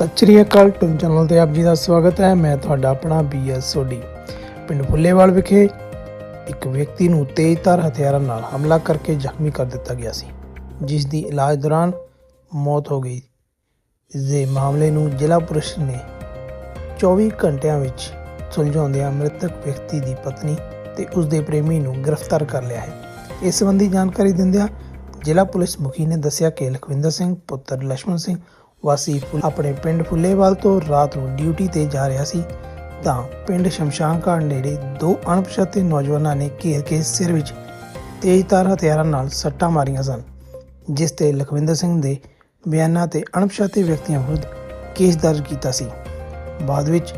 ਸਤਿ ਸ਼੍ਰੀ ਅਕਾਲ tune channel ਤੇ ਆਪ ਜੀ ਦਾ ਸਵਾਗਤ ਹੈ। ਮੈਂ ਤੁਹਾਡਾ ਆਪਣਾ ਬੀ ਬੀਐਸ ਸੋਢੀ ਪਿੰਡ ਫੁੱਲੇਵਾਲ ਵਿਖੇ ਇੱਕ ਵਿਅਕਤੀ ਨੂੰ ਤੇਜ਼ਧਾਰ ਹਥਿਆਰਾਂ ਨਾਲ ਹਮਲਾ ਕਰਕੇ ਜ਼ਖਮੀ ਕਰ ਦਿੱਤਾ ਗਿਆ ਸੀ, ਜਿਸ ਦੀ ਇਲਾਜ ਦੌਰਾਨ ਮੌਤ ਹੋ ਗਈ। ਇਸ ਦੇ ਮਾਮਲੇ ਨੂੰ ਜ਼ਿਲ੍ਹਾ ਪੁਲਿਸ ਨੇ 24 ਘੰਟਿਆਂ ਵਿੱਚ ਸੁਲਝਾਉਂਦਿਆਂ ਮ੍ਰਿਤਕ ਵਿਅਕਤੀ ਦੀ ਪਤਨੀ ਤੇ ਉਸ ਦੇ ਪ੍ਰੇਮੀ ਨੂੰ ਗ੍ਰਿਫਤਾਰ ਕਰ ਲਿਆ ਹੈ। ਇਸ ਸੰਬੰਧੀ ਜਾਣਕਾਰੀ ਦਿੰਦਿਆਂ ਜ਼ਿਲ੍ਹਾ ਪੁਲਿਸ ਮੁਖੀ ਨੇ ਦੱਸਿਆ ਕਿ ਲਖਵਿੰਦਰ ਸਿੰਘ, ਪੁੱਤਰ ਲక్ష్మణ ਸਿੰਘ ਵਾਸੀ ਆਪਣੇ ਪਿੰਡ ਫੁੱਲੇਵਾਲ ਤੋਂ ਰਾਤ ਨੂੰ ਡਿਊਟੀ ਤੇ ਜਾ ਰਿਹਾ ਸੀ, ਤਾਂ ਪਿੰਡ ਸ਼ਮਸ਼ਾਨ ਘਾਟ ਨੇੜੇ ਦੋ ਅਣਪਛਾਤੇ ਨੌਜਵਾਨਾਂ ਨੇ ਘੇਰ ਕੇ ਸਿਰ ਵਿੱਚ ਤੇਜ਼ਧਾਰ ਹਥਿਆਰਾਂ ਨਾਲ ਸੱਟਾਂ ਮਾਰੀਆਂ ਸਨ, ਜਿਸ ਤੇ ਲਖਵਿੰਦਰ ਸਿੰਘ ਦੇ ਬਿਆਨਾਂ ਤੇ ਅਣਪਛਾਤੇ ਵਿਅਕਤੀਆਂ ਵਿਰੁੱਧ ਕੇਸ ਦਰਜ ਕੀਤਾ ਸੀ। ਬਾਅਦ ਵਿੱਚ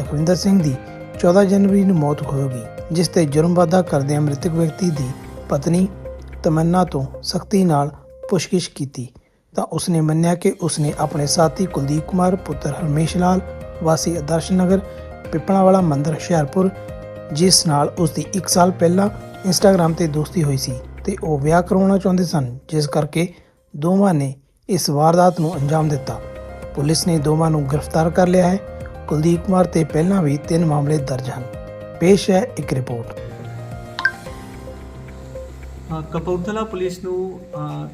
ਲਖਵਿੰਦਰ ਸਿੰਘ ਦੀ 14 ਜਨਵਰੀ ਨੂੰ ਮੌਤ ਹੋਵੇਗੀ ਜਿਸ ਤੇ ਜੁਰਮ ਵਾਧਾ ਕਰਦਿਆਂ ਮ੍ਰਿਤਕ ਵਿਅਕਤੀ ਦੀ ਪਤਨੀ ਤਮੰਨਾ ਤੋਂ ਸਖਤੀ ਨਾਲ ਪੁੱਛਗਿੱਛ ਕੀਤੀ। ਤਾਂ ਉਸਨੇ ਮੰਨਿਆ ਕਿ ਉਸਨੇ ਆਪਣੇ ਸਾਥੀ ਕੁਲਦੀਪ ਕੁਮਾਰ, ਪੁੱਤਰ ਹਰਮੇਸ਼ ਲਾਲ, ਵਾਸੀ ਆਦਰਸ਼ ਨਗਰ, ਪਿੱਪਲਾਵਾਲਾ ਮੰਦਰ ਹੁਸ਼ਿਆਰਪੁਰ, ਜਿਸ ਨਾਲ ਉਸ ਦੀ 1 ਸਾਲ ਪਹਿਲਾਂ ਇੰਸਟਾਗ੍ਰam ਤੇ ਦੋਸਤੀ ਹੋਈ ਸੀ ਤੇ ਉਹ ਵਿਆਹ ਕਰਾਉਣਾ ਚਾਹੁੰਦੇ ਸਨ, ਜਿਸ ਕਰਕੇ ਦੋਵਾਂ ਨੇ ਇਸ ਵਾਰਦਾਤ ਨੂੰ ਅੰਜਾਮ ਦਿੱਤਾ। ਪੁਲਿਸ ਨੇ ਦੋਵਾਂ ਨੂੰ ਗ੍ਰਿਫਤਾਰ ਕਰ ਲਿਆ ਹੈ। ਕੁਲਦੀਪ ਕੁਮਾਰ ਤੇ ਪਹਿਲਾਂ ਵੀ ਤਿੰਨ ਮਾਮਲੇ ਦਰਜ ਹਨ। ਪੇਸ਼ ਹੈ ਇੱਕ ਰਿਪੋਰਟ। ਕਪੂਰਥਲਾ ਪੁਲਿਸ ਨੂੰ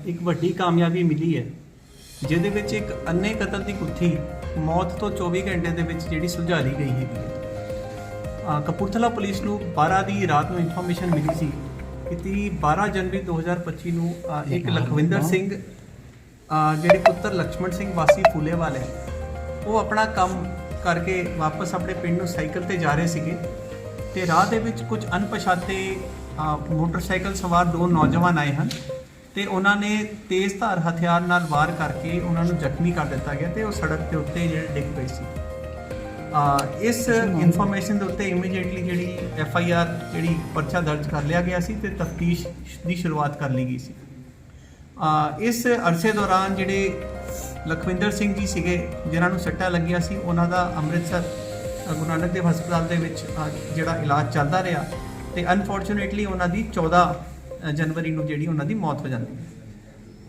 ਇੱਕ ਵੱਡੀ ਕਾਮਯਾਬੀ ਮਿਲੀ ਹੈ ਜਿਹਦੇ ਵਿੱਚ ਇੱਕ ਅੰਨੇ ਕਤਲ ਦੀ ਕੁੱਥੀ ਮੌਤ ਤੋਂ 24 ਘੰਟੇ ਦੇ ਵਿੱਚ ਜਿਹੜੀ ਸੁਲਝਾ ਲਈ ਗਈ ਹੈ। ਕਪੂਰਥਲਾ ਪੁਲਿਸ ਨੂੰ 12 ਦੀ ਰਾਤ ਨੂੰ ਇਨਫੋਰਮੇਸ਼ਨ ਮਿਲੀ ਸੀ ਕਿ 12 ਜਨਵਰੀ 2025 ਨੂੰ ਇੱਕ ਲਖਵਿੰਦਰ ਸਿੰਘ ਜਿਹੜੇ ਪੁੱਤਰ ਲక్ష్మణ ਸਿੰਘ ਵਾਸੀ ਫੂਲੇ ਵਾਲੇ ਉਹ ਆਪਣਾ ਕੰਮ ਕਰਕੇ ਵਾਪਸ ਆਪਣੇ ਪਿੰਡ ਨੂੰ ਸਾਈਕਲ ਤੇ ਜਾ ਰਹੇ ਸੀਗੇ। ਤੇ ਰਾਹ ਦੇ ਵਿੱਚ ਕੁਝ ਅਣਪਛਾਤੇ ਮੋਟਰਸਾਈਕਲ ਸਵਾਰ ਦੋ ਨੌਜਵਾਨ ਆਏ ਹਨ ਤੇ ਉਹਨਾਂ ਨੇ ਤੇਜ਼ਧਾਰ ਹਥਿਆਰ ਨਾਲ ਵਾਰ ਕਰਕੇ ਉਹਨਾਂ ਨੂੰ ਜ਼ਖਮੀ ਕਰ ਦਿੱਤਾ ਗਿਆ ਤੇ ਉਹ ਸੜਕ ਦੇ ਉੱਤੇ ਜਿਹੜੇ ਡਿੱਗ ਪਏ ਸੀ। ਅ, ਇਸ ਇਨਫੋਰਮੇਸ਼ਨ ਦੇ ਉੱਤੇ ਇਮੀਡੀਏਟਲੀ ਜਿਹੜੀ ਐਫ ਆਈ ਆਰ ਜਿਹੜੀ ਪਰਚਾ ਦਰਜ ਕਰ ਲਿਆ ਗਿਆ ਸੀ ਤੇ ਤਫਤੀਸ਼ ਦੀ ਸ਼ੁਰੂਆਤ ਕਰ ਲਈ ਗਈ ਸੀ। ਅ, ਇਸ ਅਰਸੇ ਦੌਰਾਨ ਜਿਹੜੇ ਲਖਵਿੰਦਰ ਸਿੰਘ ਜੀ ਸੀਗੇ ਜਿਨ੍ਹਾਂ ਨੂੰ ਸੱਟਾਂ ਲੱਗੀਆਂ ਸੀ ਉਹਨਾਂ ਦਾ ਅੰਮ੍ਰਿਤਸਰ ਗੁਰੂ ਨਾਨਕ ਦੇਵ ਹਸਪਤਾਲ ਦੇ ਵਿੱਚ ਜਿਹੜਾ ਇਲਾਜ ਚੱਲਦਾ ਰਿਹਾ ਤੇ ਅਨਫੋਰਚੂਨੇਟਲੀ ਉਹਨਾਂ ਦੀ 14 ਜਨਵਰੀ ਨੂੰ ਜਿਹੜੀ ਉਹਨਾਂ ਦੀ ਮੌਤ ਹੋ ਜਾਂਦੀ ਹੈ।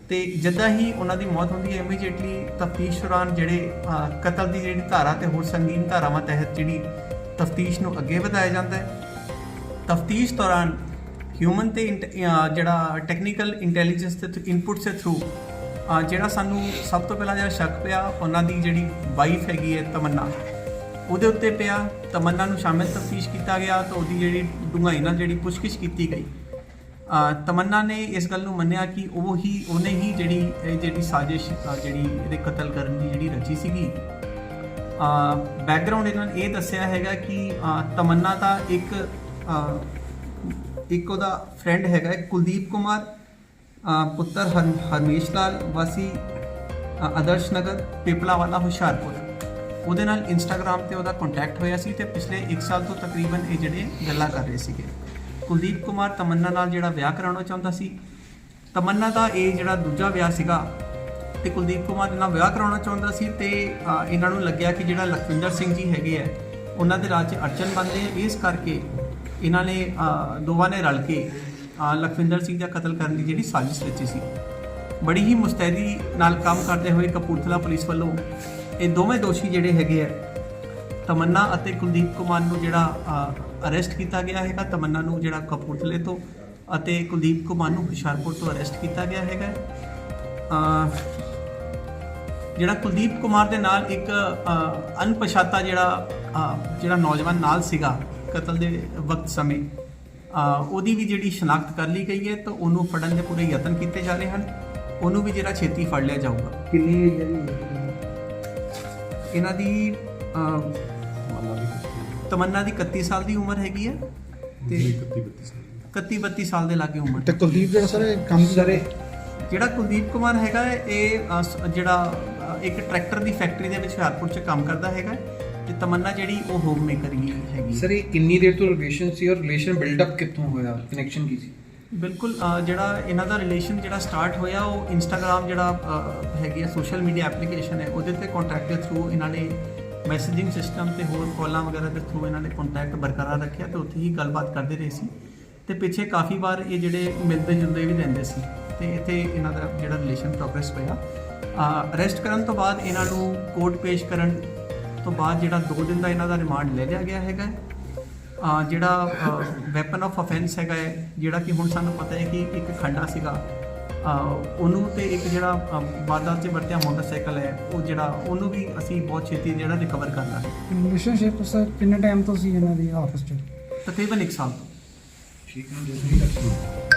ਤੇ ਜਿੱਦਾਂ ਹੀ ਉਹਨਾਂ ਦੀ ਮੌਤ ਹੁੰਦੀ ਹੈ ਇਮੀਡੀਏਟਲੀ ਤਫਤੀਸ਼ ਦੌਰਾਨ ਜਿਹੜੇ ਕਤਲ ਦੀ ਜਿਹੜੀ ਧਾਰਾ ਤੇ ਹੋਰ ਸੰਗੀਨ ਧਾਰਾਵਾਂ ਤਹਿਤ ਜਿਹੜੀ ਤਫਤੀਸ਼ ਨੂੰ ਅੱਗੇ ਵਧਾਇਆ ਜਾਂਦਾ ਹੈ। ਤਫਤੀਸ਼ ਦੌਰਾਨ ਹਿਊਮਨ ਤੇ ਇੰਟ- ਜਿਹੜਾ ਟੈਕਨੀਕਲ ਇੰਟੈਲੀਜੈਂਸ ਦੇ ਇਨਪੁਟਸ ਦੇ ਥਰੂ ਜਿਹੜਾ ਸਾਨੂੰ ਸਭ ਤੋਂ ਪਹਿਲਾਂ ਜਿਹੜਾ ਸ਼ੱਕ ਪਿਆ, ਉਹਨਾਂ ਦੀ ਜਿਹੜੀ ਵਾਈਫ ਹੈਗੀ ਹੈ, ਤਮੰਨਾ। ਉਹਦੇ ਉੱਤੇ ਪਿਆ, ਤਮੰਨਾ ਨੂੰ ਸ਼ਾਮਿਲ ਤਫਤੀਸ਼ ਕੀਤਾ ਗਿਆ ਤਾਂ ਉਹਦੀ ਜਿਹੜੀ ਡੂੰਘਾਈ ਨਾਲ ਜਿਹੜੀ ਪੁੱਛਗਿੱਛ ਕੀਤੀ ਗਈ। ਤਮੰਨਾ ਨੇ ਇਸ ਗੱਲ ਨੂੰ ਮੰਨਿਆ ਕਿ ਉਹ ਹੀ, ਉਹਨੇ ਹੀ ਜਿਹੜੀ, ਇਹ ਜਿਹੜੀ ਸਾਜ਼ਿਸ਼ ਜਿਹੜੀ ਇਹਦੇ ਕਤਲ ਕਰਨ ਦੀ ਜਿਹੜੀ ਰਚੀ ਸੀਗੀ। ਬੈਕਗ੍ਰਾਉਂਡ ਇਹਨਾਂ ਨੇ ਇਹ ਦੱਸਿਆ ਹੈਗਾ ਕਿ ਤਮੰਨਾ ਦਾ ਇੱਕ ਇੱਕ ਉਹਦਾ ਫਰੈਂਡ ਹੈਗਾ ਕੁਲਦੀਪ ਕੁਮਾਰ ਪੁੱਤਰ ਹਰ- ਹਰਮੇਸ਼ ਲਾਲ ਵਾਸੀ ਆਦਰਸ਼ ਨਗਰ ਪਿਪਲਾ ਵਾਲਾ ਹੁਸ਼ਿਆਰਪੁਰ। ਉਹਦੇ ਨਾਲ ਇੰਸਟਾਗ੍ਰam ਤੇ ਉਹਦਾ ਕੰਟੈਕਟ ਹੋਇਆ ਸੀ ਤੇ ਪਿਛਲੇ 1 ਸਾਲ ਤੋਂ ਤਕਰੀਬਨ ਇਹ ਜਿਹੜੇ ਗੱਲਾਂ ਕਰ ਰਹੇ ਸੀਗੇ। ਕੁਲਦੀਪ ਕੁਮਾਰ ਤਮੰਨਾ ਨਾਲ ਜਿਹੜਾ ਵਿਆਹ ਕਰਾਉਣਾ ਚਾਹੁੰਦਾ ਸੀ, ਤਮੰਨਾ ਦਾ ਇਹ ਜਿਹੜਾ ਦੂਜਾ ਵਿਆਹ ਸੀਗਾ ਤੇ ਕੁਲਦੀਪ ਕੁਮਾਰ ਨਾਲ ਵਿਆਹ ਕਰਾਉਣਾ ਚਾਹੁੰਦਾ ਸੀ ਤੇ ਇਹਨਾਂ ਨੂੰ ਲੱਗਿਆ ਕਿ ਜਿਹੜਾ ਲਖਵਿੰਦਰ ਸਿੰਘ ਜੀ ਹੈਗੇ ਆ, ਉਹਨਾਂ ਦੇ ਰਾਜ 'ਚ ਅੜਚਨ ਬਣਦੇ ਇਸ ਕਰਕੇ ਇਹਨਾਂ ਨੇ ਦੋਵਾਂ ਨੇ ਰਲ ਕੇ ਲਖਵਿੰਦਰ ਸਿੰਘ ਦਾ ਕਤਲ ਕਰਨ ਦੀ ਜਿਹੜੀ ਸਾਜ਼ਿਸ਼ ਰਚੀ ਸੀ। ਬੜੀ ਹੀ ਮੁਸਤੈਦੀ ਨਾਲ ਕੰਮ ਕਰਦੇ ਹੋਏ ਕਪੂਰਥਲਾ ਪੁਲਿਸ ਵੱਲੋਂ ਇਹ ਦੋਵੇਂ ਦੋਸ਼ੀ ਜਿਹੜੇ ਹੈਗੇ ਆ, ਤਮੰਨਾ ਅਤੇ ਕੁਲਦੀਪ ਕੁਮਾਰ ਨੂੰ ਜਿਹੜਾ ਅਰੈਸਟ ਕੀਤਾ ਗਿਆ ਹੈਗਾ। ਤਮੰਨਾ ਨੂੰ ਜਿਹੜਾ ਕਪੂਰਥਲੇ ਤੋਂ ਅਤੇ ਕੁਲਦੀਪ ਕੁਮਾਰ ਨੂੰ ਹੁਸ਼ਿਆਰਪੁਰ ਤੋਂ ਅਰੈਸਟ ਕੀਤਾ ਗਿਆ ਹੈਗਾ। ਜਿਹੜਾ ਕੁਲਦੀਪ ਕੁਮਾਰ ਦੇ ਨਾਲ ਇੱਕ ਅਣਪਛਾਤਾ ਜਿਹੜਾ ਜਿਹੜਾ ਨੌਜਵਾਨ ਨਾਲ ਸੀਗਾ ਕਤਲ ਦੇ ਵਕਤ ਸਮੇਂ ਉਹਦੀ ਵੀ ਜਿਹੜੀ ਸ਼ਨਾਖਤ ਕਰ ਲਈ ਗਈ ਹੈ, ਤਾਂ ਉਹਨੂੰ ਫੜਨ ਦੇ ਪੂਰੇ ਯਤਨ ਕੀਤੇ ਜਾ ਰਹੇ ਹਨ। ਉਹਨੂੰ ਵੀ ਜਿਹੜਾ ਛੇਤੀ ਫੜ ਲਿਆ ਜਾਊਗਾ। ਕਿੰਨੀ ਏਜ ਇਹਨਾਂ ਦੀ ਤਮੰਨਾ ਦੀ 31 ਸਾਲ ਦੀ ਉਮਰ ਹੈਗੀ ਹੈ ਤੇ 31 32 ਸਾਲ ਦੇ। ਲਾਗੇ ਉਮਰ ਤੇ ਕੁਲਦੀਪ ਜਿਹੜਾ ਸਰ ਇਹ ਕੰਮ ਸਾਰੇ? ਜਿਹੜਾ ਕੁਲਦੀਪ ਕੁਮਾਰ ਹੈਗਾ ਹੈ, ਇਹ ਅ, ਸ- ਜਿਹੜਾ ਅ, ਇੱਕ ਟਰੈਕਟਰ ਦੀ ਫੈਕਟਰੀ ਦੇ ਵਿੱਚ ਹੁਸ਼ਿਆਰਪੁਰ 'ਚ ਕੰਮ ਕਰਦਾ ਹੈਗਾ ਤੇ ਤਮੰਨਾ ਜਿਹੜੀ ਉਹ ਹੋਮ ਮੇਕਰ ਹੀ ਹੈਗੀ ਸਰ ਇਹ ਕਿੰਨੀ ਦੇਰ ਤੋਂ ਰਿਲੇਸ਼ਨ ਸੀ ਔਰ ਰਿਲੇਸ਼ਨ ਬਿਲਡਅਪ ਕਿੱਥੋਂ ਹੋਇਆ? ਕਨੈਕਸ਼ਨ ਕੀ ਸੀ? ਬਿਲਕੁਲ ਜਿਹੜਾ ਇਹਨਾਂ ਦਾ ਰਿਲੇਸ਼ਨ ਜਿਹੜਾ ਸਟਾਰਟ ਹੋਇਆ, ਉਹ ਇੰਸਟਾਗ੍ਰam ਜਿਹੜਾ ਹੈਗੀ ਆ ਸੋਸ਼ਲ ਮੀਡੀਆ ਐਪਲੀਕੇਸ਼ਨ ਹੈ, ਉਹਦੇ ਤੇ ਕੰਟੈਕਟ ਦੇ ਥਰੂ ਇਹਨਾਂ ਨੇ ਮੈਸੇਜਿੰਗ ਸਿਸਟਮ ਤੇ ਹੋਰ ਕਾਲਾਂ ਵਗੈਰਾ ਦੇ ਥਰੂ ਇਹਨਾਂ ਨੇ ਕੰਟੈਕਟ ਬਰਕਰਾਰ ਰੱਖਿਆ ਤੇ ਉੱਥੇ ਹੀ ਗੱਲਬਾਤ ਕਰਦੇ ਰਹੇ ਸੀ। ਤੇ ਪਿੱਛੇ ਕਾਫੀ ਵਾਰ ਇਹ ਜਿਹੜੇ ਮਿਲਦੇ ਜੁਲਦੇ ਵੀ ਰਹਿੰਦੇ ਸੀ ਤੇ ਇੱਥੇ ਇਹਨਾਂ ਦਾ ਜਿਹੜਾ ਰਿਲੇਸ਼ਨ ਪ੍ਰੋਗਰੈਸ ਹੋਇਆ। ਅਰੈਸਟ ਕਰਨ ਤੋਂ ਬਾਅਦ ਇਹਨਾਂ ਨੂੰ ਕੋਰਟ ਪੇਸ਼ ਕਰਨ ਤੋਂ ਬਾਅਦ ਜਿਹੜਾ 2 ਦਿਨ ਦਾ ਇਹਨਾਂ ਦਾ ਰਿਮਾਂਡ ਲੈ ਲਿਆ ਗਿਆ ਹੈਗਾ। ਜਿਹੜਾ ਵੈਪਨ ਆਫ ਅਫੈਂਸ ਹੈਗਾ ਹੈ ਜਿਹੜਾ ਕਿ ਹੁਣ ਸਾਨੂੰ ਪਤਾ ਹੈ ਕਿ ਇੱਕ ਖੰਡਾ ਸੀਗਾ ਉਹਨੂੰ ਤੇ ਇੱਕ ਜਿਹੜਾ ਵਾਰਦਾਤ 'ਚ ਵਰਤਿਆ ਮੋਟਰਸਾਈਕਲ ਹੈ ਉਹ ਜਿਹੜਾ ਉਹਨੂੰ ਵੀ ਅਸੀਂ ਬਹੁਤ ਛੇਤੀ ਜਿਹੜਾ ਰਿਕਵਰ ਕਰ ਲਾਂਗੇ। ਰਿਲੇਸ਼ਨਸ਼ਿਪ ਸਰ ਕਿੰਨੇ ਟਾਈਮ ਤੋਂ ਸੀ ਇਹਨਾਂ ਦੀ ਆਪਸ ਚ? ਤਕਰੀਬਨ 1 ਸਾਲ ਤੋਂ। ਠੀਕ ਹੈ